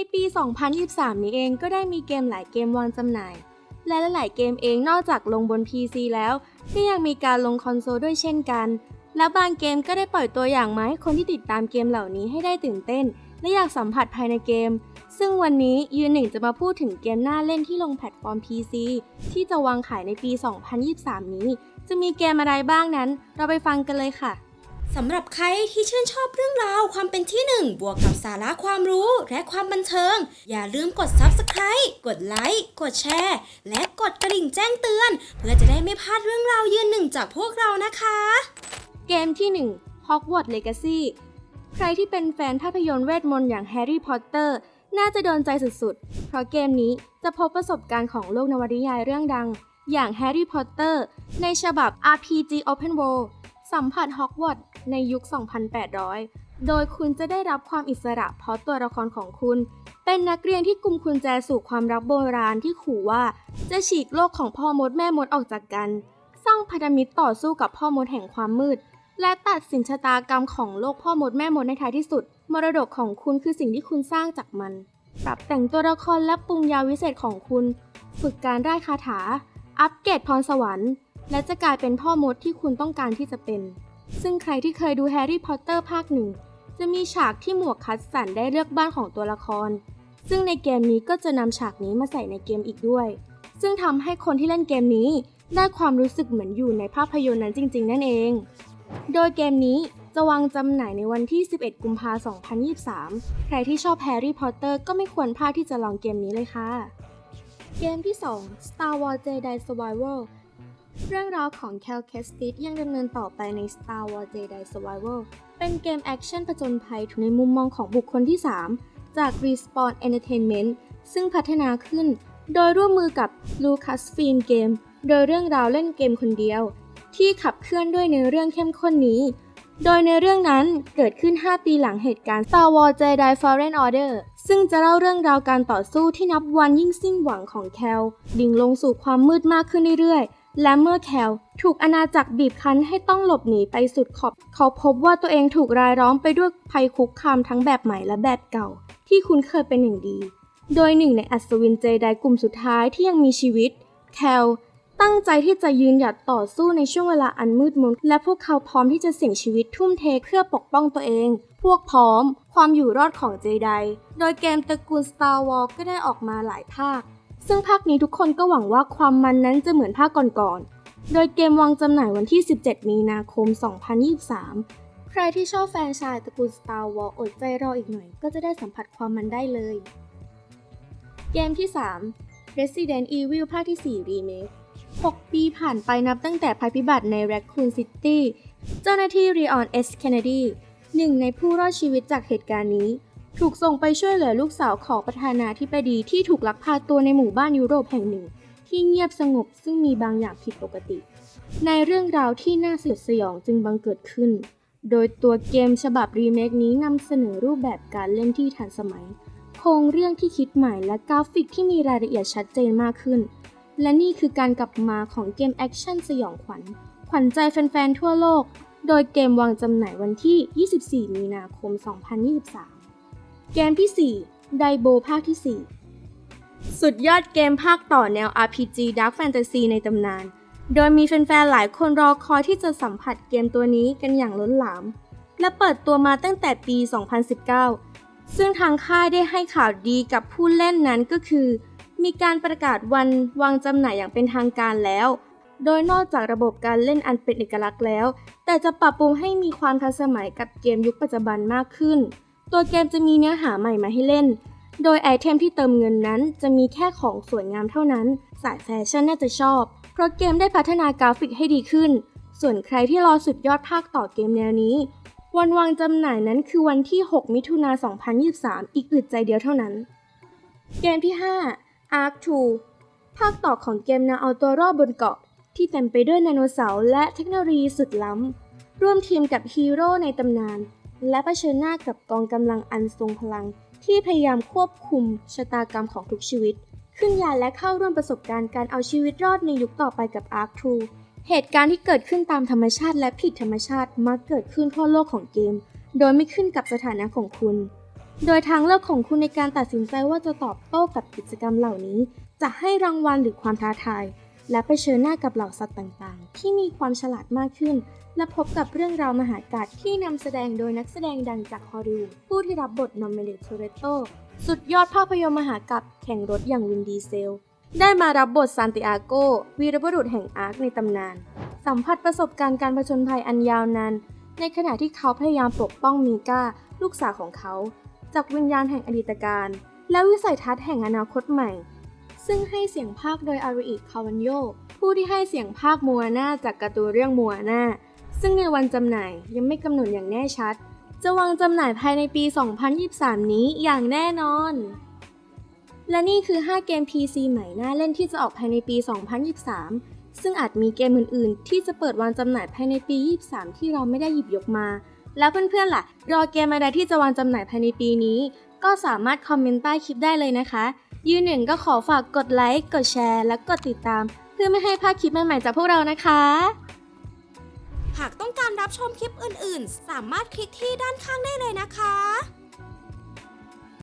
ในปี 2023 นี้เองก็ได้มีเกมหลายเกมวางจำหน่าย และหลายเกมเองนอกจากลงบน PC แล้ว ก็ยังมีการลงคอนโซลด้วยเช่นกัน และบางเกมก็ได้ปล่อยตัวอย่างมาให้คนที่ติดตามเกมเหล่านี้ให้ได้ตื่นเต้น และอยากสัมผัสภายในเกม ซึ่งวันนี้ยืนหนึ่งจะมาพูดถึงเกมน่าเล่นที่ลงแพลตฟอร์ม PC ที่จะวางขายในปี 2023 นี้ จะมีเกมอะไรบ้างนั้น เราไปฟังกันเลยค่ะ สำหรับใครที่ชื่นชอบเรื่องราวความเป็นที่หนึ่งบวกกับสาระความรู้และความบันเทิง อย่าลืมกด Subscribe กดไลค์กดแชร์ และกดกระดิ่งแจ้งเตือน เพื่อจะได้ไม่พลาดเรื่องราวยืนหนึ่งจากพวกเรานะคะ เกมที่ 1 Hogwarts Legacy ใครที่เป็นแฟนภาพยนตร์เวทมนต์อย่างแฮร์รี่พอตเตอร์น่าจะโดนใจสุดๆ เพราะเกมนี้จะพบประสบการณ์ของโลกนวนิยายเรื่องดัง อย่างแฮร์รี่พอตเตอร์ในฉบับ RPG Open World สัมผัสฮอกวอตส์ ในยุค 2800 โดยคุณจะได้รับความอิสระเพราะตัวละครของคุณ เป็นนักเรียนที่กุมกุญแจสู่ความรักโบราณที่ขู่ว่า จะฉีกโลกของพ่อมดแม่มดออกจากกัน สร้างพันธมิตรต่อสู้กับพ่อมดแห่งความมืด และตัดสินชะตากรรมของโลกพ่อมดแม่มดในท้ายที่สุด มรดกของคุณคือสิ่งที่คุณสร้างจากมัน ปรับแต่งตัวละครและปรุงยาวิเศษของคุณ ฝึกการได้คาถา อัปเกรดพรสวรรค์และจะกลายเป็นพ่อมดที่คุณต้องการที่จะเป็น ซึ่งใครที่เคยดูแฮร์รี่พอตเตอร์ภาคหนึ่งจะมีฉากที่หมวกคัดสันได้เลือกบ้านของตัวละคร ซึ่งในเกมนี้ก็จะนำฉากนี้มาใส่ในเกมอีกด้วย ซึ่งทำให้คนที่เล่นเกมนี้ได้ความรู้สึกเหมือนอยู่ในภาพยนตร์นั้นจริง ๆ นั่นเอง โดยเกมนี้จะวางจำหน่ายในวันที่ 11 กุมภาพันธ์ 2023 ใครที่ชอบแฮร์รี่พอตเตอร์ก็ไม่ควรพลาดที่จะลองเกมนี้เลยค่ะ เกมที่ 2 Star Wars Jedi Survival เรื่องราวของ Cal Kestis ยังดำเนินต่อไปใน Star Wars Jedi Survival เป็นเกมแอคชั่นผจญภัยในมุมมองของบุคคลที่ 3 จาก Respawn Entertainment ซึ่งพัฒนาขึ้น โดยร่วมมือกับ Lucasfilm Game โดยเรื่องราวเล่นเกมคนเดียว ที่ขับเคลื่อนด้วยเนื้อเรื่องเข้มข้นนี้ โดยในเรื่องนั้นเกิดขึ้น 5 ปีหลังเหตุการณ์ Star Wars Jedi Fallen Order ซึ่งจะเล่าเรื่องราวการต่อสู้ที่นับวันยิ่งสิ้นหวังของแคลดิ่งลงสู่ความมืดมากขึ้นเรื่อยๆ และเมื่อแคลถูกอาณาจักรบีบคั้นให้ต้องหลบหนีไปสุดขอบ เขาพบว่าตัวเองถูกรายล้อมไปด้วยภัยคุกคามทั้งแบบใหม่และแบบเก่า ที่คุ้นเคยเป็นอย่างดี โดยหนึ่งในอัศวินเจไดกลุ่มสุดท้ายที่ยังมีชีวิต แคลตั้งใจที่จะยืนหยัดต่อสู้ในช่วงเวลาอันมืดมน และพวกเขาพร้อมที่จะเสี่ยงชีวิตทุ่มเทเพื่อปกป้องตัวเอง พวกพร้อม ความอยู่รอดของเจได โดยเกมตระกูล Star Wars ก็ได้ออกมาหลายภาค ซึ่งภาคนี้ทุกคนก็หวังว่าความมันนั้นจะเหมือนภาคก่อนๆ โดยเกมวางจำหน่ายวันที่ 17 มีนาคม 2023 ใครที่ชอบแฟนชายตระกูล Star Wars อดใจรออีกหน่อย ก็จะได้สัมผัสความมันได้เลย เกมที่ 3 Resident Evil ภาคที่ 4 Remake 6 ปีผ่านไปนับตั้งแต่ภัยพิบัติใน Raccoon City เจ้าหน้าที่ Leon S. Kennedy หนึ่งในผู้รอดชีวิตจากเหตุการณ์นี้ ถูกส่งไปช่วยเหลือลูกสาวของประธานาธิบดีที่ถูกลักพาตัวในหมู่บ้านยุโรปแห่งหนึ่ง ที่เงียบสงบซึ่งมีบางอย่างผิดปกติ ในเรื่องราวที่น่าสยดสยองจึงบังเกิดขึ้น โดยตัวเกมฉบับรีเมคนี้นำเสนอรูปแบบการเล่นที่ทันสมัย โครงเรื่องที่คิดใหม่และกราฟิกที่มีรายละเอียดชัดเจนมากขึ้น และนี่คือการกลับมาของเกมแอคชั่นสยองขวัญ ขวัญใจแฟนๆทั่วโลก โดยเกมวางจำหน่ายวันที่ 24 มีนาคม 2023 เกมที่ 4 ไดโบภาคที่ 4 สุดยอดเกมภาคต่อแนว RPG Dark Fantasy ในตำนาน โดยมีแฟนๆ หลายคนรอคอยที่จะสัมผัสเกมตัวนี้กันอย่างล้นหลาม และเปิดตัวมาตั้งแต่ปี 2019 ซึ่งทางค่ายได้ให้ข่าวดีกับผู้เล่นนั้นก็คือ มีการประกาศวันวางจำหน่ายอย่างเป็นทางการแล้ว โดยนอกจากระบบการเล่นอันเป็นเอกลักษณ์แล้ว แต่จะปรับปรุงให้มีความทันสมัยกับเกมยุคปัจจุบันมากขึ้น ตัวเกมจะมีเนื้อหาใหม่มาให้เล่น โดยไอเทมที่เติมเงินนั้น จะมีแค่ของสวยงามเท่านั้น สายแฟชั่นน่าจะชอบ เพราะเกมได้พัฒนากราฟิกให้ดีขึ้น ส่วนใครที่รอสุดยอดภาคต่อเกมแนวนี้ วันวางจำหน่ายนั้นคือวันที่ 6 มิถุนา 2023 อีกอึดใจเดียวเท่านั้น เกมที่ 5 Ark 2 ภาคต่อของเกมแนวเอาตัวรอดบนเกาะ ที่เต็มไปด้วยไดโนเสาร์และเทคโนโลยีสุดล้ำร่วมทีมกับฮีโร่ในตำนาน และเผชิญหน้ากับกองกำลังอันทรงพลัง ที่พยายามควบคุมชะตากรรมของทุกชีวิต ขึ้นยานและเข้าร่วมประสบการณ์การเอาชีวิตรอดในยุคต่อไปกับ Ark 2เหตุการณ์ที่เกิดขึ้นตามธรรมชาติและผิดธรรมชาติมักเกิดขึ้นทั่วโลกของเกม โดยไม่ขึ้นกับสถานะของคุณ โดยทางเลือกของคุณในการตัดสินใจว่าจะตอบโต้กับกิจกรรมเหล่านี้ จะให้รางวัลหรือความท้าทาย และเผชิญหน้ากับเหล่าสัตว์ต่างๆ ที่มีความฉลาดมากขึ้น และพบกับเรื่องราวมหากาพย์ที่นำแสดงโดยนักแสดงดังจากฮอลลีวูดผู้ที่รับบทนอมเมเลตโทเรโตสุดยอดภาพยนตร์มหากาพย์แข่งรถอย่างวินดีเซล ได้มารับบทซานติอาโกวีรบุรุษแห่งอาร์คในตำนาน สัมผัสประสบการณ์การผจญภัยอันยาวนานในขณะที่เขาพยายามปกป้องมีก้าลูกสาวของเขา จากวิญญาณแห่งอดีตการ และวิสัยทัศน์แห่งอนาคตใหม่ ซึ่งให้เสียงภาคโดยอาริอิคาวันโยผู้ที่ให้เสียงภาคมัวนาจากการ์ตูนเรื่องมัวนาซึ่งในวันจำหน่ายยังไม่กำหนดอย่างแน่ชัด จะวางจำหน่ายภายในปี 2023 นี้อย่างแน่นอน และนี่คือ 5 เกม PC ใหม่น่าเล่นที่จะออกภายในปี 2023 ซึ่งอาจมีเกมอื่น ๆ ที่จะเปิดวางจำหน่ายภายในปี 23 ที่เราไม่ได้หยิบยกมา แล้วเพื่อน ๆ ล่ะ รอเกมอะไรที่จะวางจำหน่ายภายในปีนี้ ก็สามารถคอมเมนต์ใต้คลิปได้เลยนะคะ ยืนหนึ่งก็ขอฝากกดไลค์ กดแชร์ และกดติดตาม เพื่อไม่ให้พลาดคลิปใหม่ๆจากพวกเรานะคะ หากต้องการรับชมคลิปอื่นๆ สามารถคลิกที่ด้านข้างได้เลยนะคะ